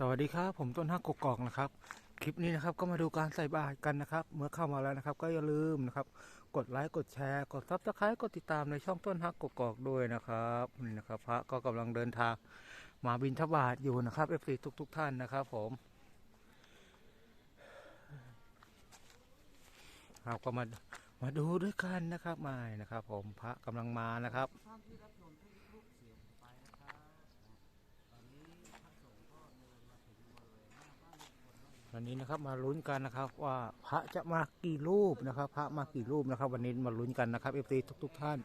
สวัสดีครับ ผมต้นฮักกกอกนะครับ คลิปนี้นะครับก็มาดูการใส่บาตรกันนะครับ เมื่อเข้ามาแล้วนะครับ ก็อย่าลืมนะครับ กดไลค์กดแชร์ กดซับสไครต์กดติดตามในช่องต้นฮักกกอกด้วยนะครับนี่นะครับ พระก็กำลังเดินทางมาบินทบาทอยู่นะครับเอฟซีทุกทุกๆท่านนะครับ ผมครับก็มามาดูด้วยกันนะครับมานะครับ ผมพระกำลังมานะครับ วันนี้นะครับมาลุ้นกันนะครับว่าพระจะมากี่รูปนะครับ พระมากี่รูปนะครับ วันนี้มาลุ้นกันนะครับเอฟซีทุก ๆ ท่าน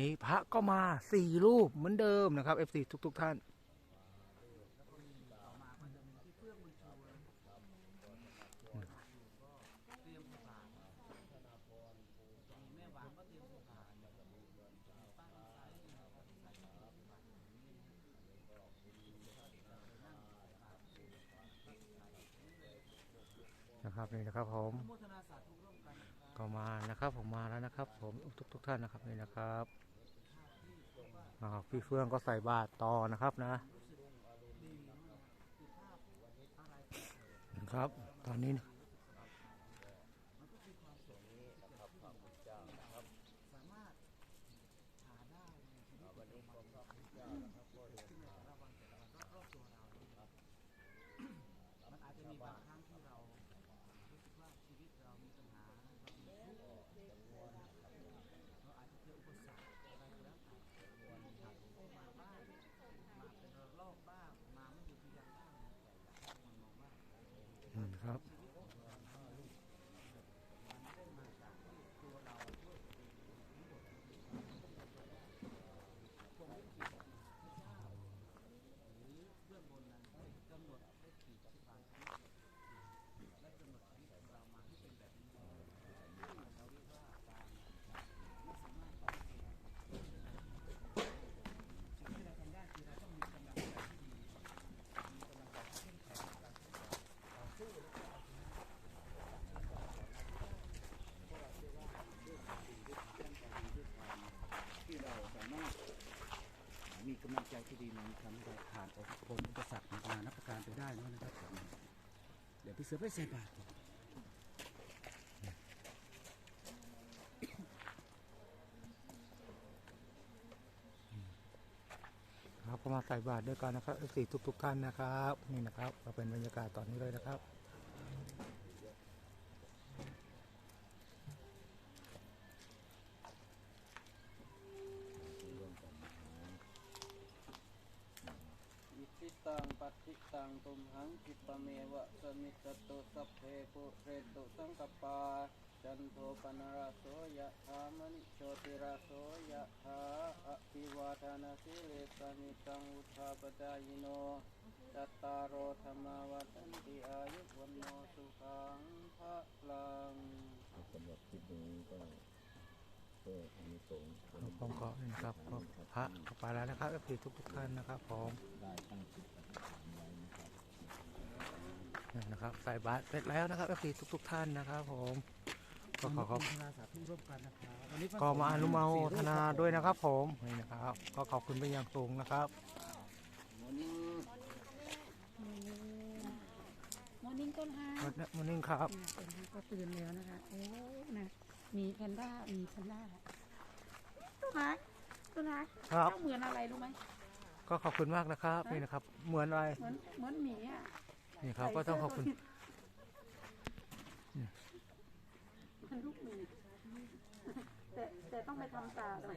นี้พระก็มาสี่รูปเหมือนเดิมนะครับเอฟซีทุกๆท่านต่อมาก็จะมีที่เฟื่องบุญชูเลยก็เตรียมสถาน นะครับนี่นะครับผม อนุโมทนาสาธุร่วม ก็มานะครับผมมาแล้วนะครับ ผมทุกทุกท่านนะครับนี่นะครับอ่าพี่เฟื่องก็ใส่บาตรต่อนะครับนะนะครับ ตอนนี้ มันก็คือความสุขที่เกิดขึ้นสามารถหาได้ในชีวิตประจำวันขึ้นในแต่ละวันแต่ละวันรอบๆตัวเรานะครับมันอาจจะมีบางครั้งที่เรารู้สึกว่าชีวิตเรามีปัญหาเรามีทุกข์เราอาจจะเจออุปสรรคอะไรก็แล้วแต่มีหักโหมมาบ้างมาเป็นระลอกบ้างมาไม่อยู่ที่ยังบ้างแต่อยากให้คนมองว่า อืมครับ ชีวิตของเรามันไม่ได้มาจากที่ตัวเราช่วยตัวเองทั้งหมดคงไม่ผิดพระเจ้าหรือเบื้องบนนั้นได้กำหนดได้ขีดที่บางชีวิตและกำหนดชีวิตของเรามาให้เป็นแบบนี้ซึ่งเราเรียกว่าการไม่สามารถปฏิเสธสิ่งที่เราทำได้คือเราต้องมีกำลังใจที่ดีมีกำลังใจที่เข้มแข็งในการที่จะต่อสู้และจะเอาชนะ ที่เราสามารถ มีกำลังใจที่ดีมันทำให้เราผ่านพ้นอุปสรรคนานับประการไปได้นะครับผมเดี๋ยวพี่เสือไปใส่บาตรก่อนครับก็มาใส่บาตรด้วยกันนะครับเอฟซีทุกๆท่านนะครับ นี่นะครับก็เป็นบรรยากาศตอนนี้เลยนะครับ อิทิตังปั ติตังตุมหังคิปะเมวะสมิจตุสัพเพปุเรตุสังกปาจันโทปนราโสยะธามณิโชติราโสยะธาอภิวาทานาสิเลสนิจังอุทธาปจายโนจัตตารโอธรรมาวัฏันติอายุวันโนสุขังพระลังสำหรับคลิปนี้ก็เพื่ออานิสงส์ผลครับผมก็นี่นะครับก็พระก็ไปแล้วนะครับเอฟซีทุกๆท่านนะครับผม ได้ตั้งจิตอธิษฐานไว้นะครับ นี่นะครับ ใส่บาตรเสร็จแล้วนะครับเอฟซีทุกๆท่านนะครับผมก็ขอขอบอนุโมทนาสาธุร่วมกันนะครับวันนี้พระก็มาอนุโมทนาสี่รูปด้วยนะครับ ผมนี่นะครับ ก็ขอบคุณเป็นอย่างสูงนะครับโมนิ่งมอร์นิ่งต้นฮาวันนี้วันนี้ครับต้นฮาก็ตื่นแล้วนะคะโอ้นะมีแพนด้ามีแพนด้าต้นฮาต้นฮาครับ เจ้าเหมือนอะไรรู้ไหมก็ขอบคุณมากนะครับนี่นะครับ เหมือนอะไรเหมือนเหมือนหมีอะนี่ครับ ก็ต้องขอบคุณ มันลูกหมี แต่แต่ต้องไปทำตาแบบ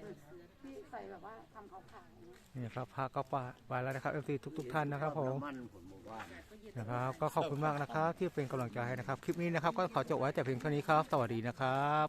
ที่ใส่แบบว่าทำขาวๆนะนี่ครับพระก็ไปไปแล้วนะครับเอฟซีทุกๆท่านนะครับผมมันผมบอกว่านะครับ ก็ขอบคุณมากนะครับ ที่เป็นกำลังใจให้นะครับ คลิปนี้นะครับ ก็ขอจบไว้แต่เพียงเท่านี้ครับ สวัสดีนะครับ